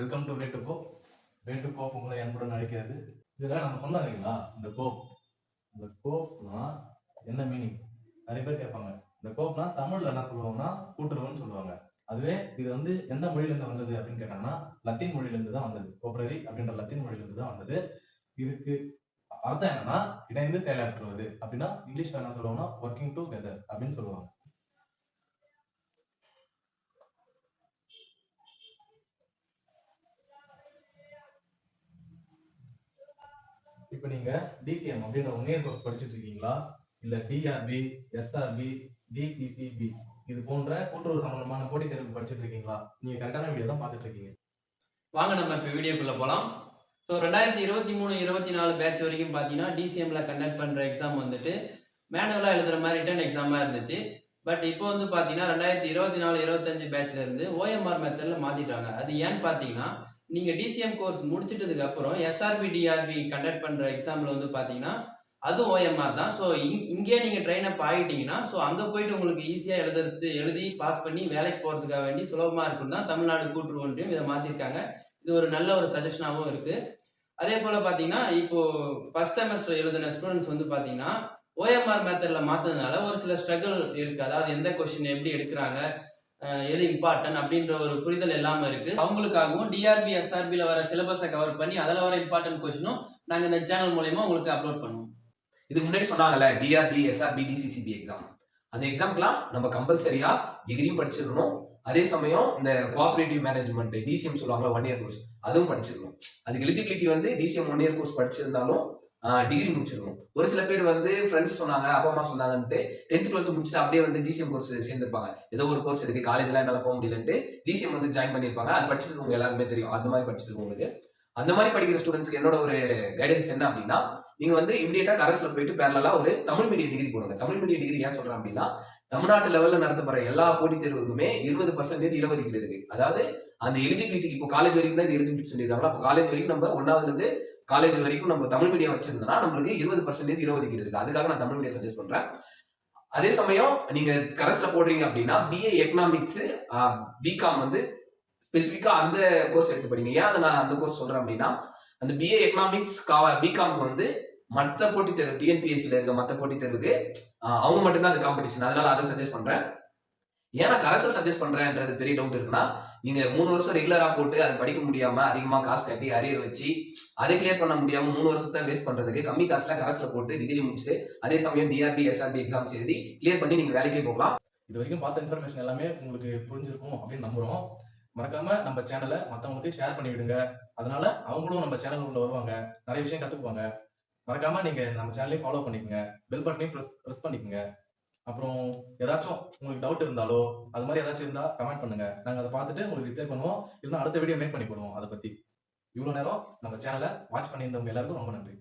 Welcome to way to way to to coop உங்களை என்புடன் அழைக்கிறது. இதில் நம்ம சொன்னோம் இல்லைங்களா? இந்த கோப் இந்த கோப்னா என்ன மீனிங் நிறைய பேர் கேட்பாங்க. இந்த கோப்னா தமிழ்ல என்ன சொல்லுவாங்கன்னா கூட்டுறவுன்னு சொல்லுவாங்க. அதுவே இது வந்து எந்த மொழியிலேருந்து வந்தது அப்படின்னு கேட்டாங்கன்னா லத்தீன் மொழியிலேருந்து தான் வந்தது. கோப்ரரி அப்படின்ற லத்தீன் மொழியிலேருந்து தான் வந்தது. இதுக்கு அர்த்தம் என்னன்னா இணைந்து செயலாற்றுவது. அப்படின்னா இங்கிலீஷ்ல என்ன சொல்லுவோம்னா ஒர்க்கிங் டுகெதர் அப்படின்னு சொல்லுவாங்க. இப்போ நீங்க டிசிஎம் அப்படின்ற ஒன் இயர் கோர்ஸ் படிச்சுட்டு இருக்கீங்களா? இல்ல டிஆர்பி எஸ்ஆர்பி டிசிசிபி இது போன்ற கூட்டுறவு சம்பந்தமான போட்டித் தேர்வு படிச்சுட்டு இருக்கீங்களா? நீங்க கரெக்டான வீடியோ தான் பார்த்துட்டு இருக்கீங்க. வாங்க நம்ம இப்போ வீடியோக்குள்ள போகலாம் ஸோ ரெண்டாயிரத்தி இருபத்தி மூணு இருபத்தி நாலு பேட்ச் வரைக்கும் பார்த்தீங்கன்னா டிசிஎம்ல கண்டக்ட் பண்ணுற எக்ஸாம் வந்துட்டு மேனுவலாக எழுதுற மாதிரி ரிட்டன் எக்ஸாமாக இருந்துச்சு. பட் இப்போ வந்து பார்த்தீங்கன்னா ரெண்டாயிரத்தி இருபத்தி நாலு இருபத்தஞ்சு பேட்ச்ல இருந்து ஓஎம்ஆர் மெத்தடில் மாற்றிட்டாங்க அது ஏன்னு பார்த்தீங்கன்னா நீங்கள் டிசிஎம் கோர்ஸ் முடிச்சிட்டதுக்கு அப்புறம் எஸ்ஆர்பி டிஆர்பி கண்டக்ட் பண்ணுற எக்ஸாமில் வந்து பார்த்தீங்கன்னா அதுவும் ஓஎம்ஆர் தான். ஸோ இங் இங்கேயே நீங்கள் ட்ரெயின் அப் ஆகிட்டீங்கன்னா ஸோ அங்கே போயிட்டு உங்களுக்கு ஈஸியாக எழுதுறது எழுதி பாஸ் பண்ணி வேலைக்கு போகிறதுக்காக வேண்டி சுலபமாக இருக்கும் தான் தமிழ்நாடு கூட்டுறவு ஒன்றியம் இதை மாற்றிருக்காங்க இது ஒரு நல்ல ஒரு சஜஷனாகவும் இருக்குது அதே போல் பார்த்தீங்கன்னா இப்போது ஃபஸ்ட் செமஸ்டர் எழுதின ஸ்டூடெண்ட்ஸ் வந்து பார்த்தீங்கன்னா ஓஎம்ஆர் மெத்தடில் மாற்றதுனால ஒரு சில ஸ்ட்ரகிள் இருக்குது அதாவது எந்த கொஷின் எப்படி எடுக்கிறாங்க எது இம்பார்ட்டன்ட் அப்படின்ற ஒரு புரிதல் எல்லாமே இருக்கு. அவங்களுக்காகவும் டிஆர்பி எஸ்ஆர்பியில் வர சிலபஸை கவர் பண்ணி அதில் வர இம்பார்ட்டன்ட் கொஸ்டினும் நாங்கள் இந்த சேனல் மூலயமா உங்களுக்கு அப்லோட் பண்ணுவோம். இதுக்கு முன்னாடி சொன்னாங்கல்ல டிஆர்பி எஸ்ஆர்பி டிசிசிபி எக்ஸாம் அந்த எக்ஸாம்க்குலாம் நம்ம கம்பல்சரியா டிகிரியும் படிச்சிருக்கணும். அதே சமயம் இந்த கோஆபரேட்டிவ் மேனேஜ்மெண்ட் டிசிஎம் சொல்லுவாங்களா ஒன் இயர் கோர்ஸ் அதுவும் படிச்சிருக்கணும். அதுக்கு எலிஜிபிலிட்டி வந்து டிசிஎம் ஒன் இயர் கோர்ஸ் படிச்சிருந்தாலும் டிகிரி முடிச்சிருக்கணும் ஒரு சில பேர் வந்து ஃப்ரெண்ட்ஸ் சொன்னாங்க அப்பா அம்மா சொன்னாங்கன்ட்டு டென்த் டுவெல்த் முடிச்சுட்டு அப்படியே வந்து டிசிஎம் கோர்ஸ் சேர்ந்துருப்பாங்க. ஏதோ ஒரு கோர்ஸ் இருக்கு காலேஜ்லாம் என்னால் போக முடியலன்ட்டு டிசிஎம் வந்து ஜாயின் பண்ணியிருப்பாங்க. அது படிச்சிருக்கவங்க எல்லாருமே தெரியும். அந்த மாதிரி படிச்சிருக்கோம் உங்களுக்கு. அந்த மாதிரி படிக்கிற ஸ்டூடெண்ட்ஸ்க்கு என்னோட ஒரு கைடன்ஸ் என்ன அப்படின்னா நீங்க வந்து இமீடியட்டா கரஸ்ல போயிட்டு பேரலா ஒரு தமிழ் மீடியம் டிகிரி போடுங்க. தமிழ் மீடியம் டிகிரி ஏன் சொல்றேன் அப்படின்னா தமிழ்நாட்டு லெவல்ல நடத்தப்படுற எல்லா போட்டித் தேர்வுக்குமே இருபது பர்சன்டேஜ் இடஒதுக்கீடு இருக்கு. அதாவது அந்த எலிஜிபிலிட்டி இப்போ காலேஜ் வரைக்கும் தான் இது எலிஜிபிலிட்டி சொல்லியிருக்காங்க அப்போ காலேஜ் வரைக்கும் நம்ம ஒன்னாவதுல இருந்து காலேஜ் வரைக்கும் நம்ம தமிழ் மீடியம் வச்சிருந்தோம்னா நம்மளுக்கு இருபது பர்சன்டேஜ் இடஒதுக்கீடு இருக்கு. அதுக்காக நான் தமிழ் மீடியம் சஜஸ்ட் பண்றேன். அதே சமயம் நீங்க கரஸ்ல போடுறீங்க அப்படின்னா பிஏ எக்கனாமிக்ஸ் பிகாம் வந்து ஸ்பெசிஃபிக்கா அந்த கோர்ஸ் எடுத்து படிங்க. ஏன் அதை நான் அந்த கோர்ஸ் சொல்றேன் அப்படின்னா அந்த பிஏ எக்கனாமிக்ஸ் பிகாம்க்கு வந்து மற்ற போட்டித் தேர்வு டிஎன்பிஎஸ்சியில் இருக்க மற்ற போட்டித் தேர்வுக்கு அவங்க மட்டும்தான் அது காம்படிஷன் அதனால அதை சஜஸ்ட் பண்றேன். ஏன்னா கரஸை சஜஸ்ட் பண்றேன்றது பெரிய டவுட் இருக்குன்னா நீங்க மூணு வருஷம் ரெகுலரா போட்டு அதை படிக்க முடியாம அதிகமா காசு கட்டி அரியர் வச்சு அதை கிளியர் பண்ண முடியாம மூணு வருஷத்தை வேஸ்ட் பண்றதுக்கு கம்மி காசுல கரஸ்ல போட்டு டிகிரி முடிச்சுட்டு அதே சமயம் டிஆர்பி எஸ்ஆர்பி எக்ஸாம்ஸ் எழுதி கிளியர் பண்ணி நீங்க வேலைக்கே போகலாம். இது வரைக்கும் பார்த்த இன்ஃபர்மேஷன் எல்லாமே உங்களுக்கு புரிஞ்சிருக்கும் அப்படின்னு நம்புறோம். மறக்காம நம்ம சேனலை மற்றவங்களுக்கு ஷேர் பண்ணி விடுங்க அதனால அவங்களும் நம்ம சேனல் உள்ள வருவாங்க. நிறைய விஷயம் கத்துக்குவாங்க. மறக்காம நீங்க நம்ம சேனலையும் ஃபாலோ பண்ணிக்கோங்க. பெல் பட்டனையும் ப்ரெஸ் ப்ரெஸ் பண்ணிக்கோங்க. அப்புறம் ஏதாச்சும் உங்களுக்கு டவுட் இருந்தாலோ அது மாதிரி ஏதாச்சும் இருந்தா கமெண்ட் பண்ணுங்க. நாங்க அதை பார்த்துட்டு உங்களுக்கு ரிப்ளை பண்ணுவோம். இல்லைன்னா அடுத்த வீடியோ மேக் பண்ணி போடுவோம் அதை பத்தி. இவ்வளவு நேரம் நம்ம சேனலை வாட்ச் பண்ணியிருந்தவங்க எல்லாருக்கும் ரொம்ப நன்றி.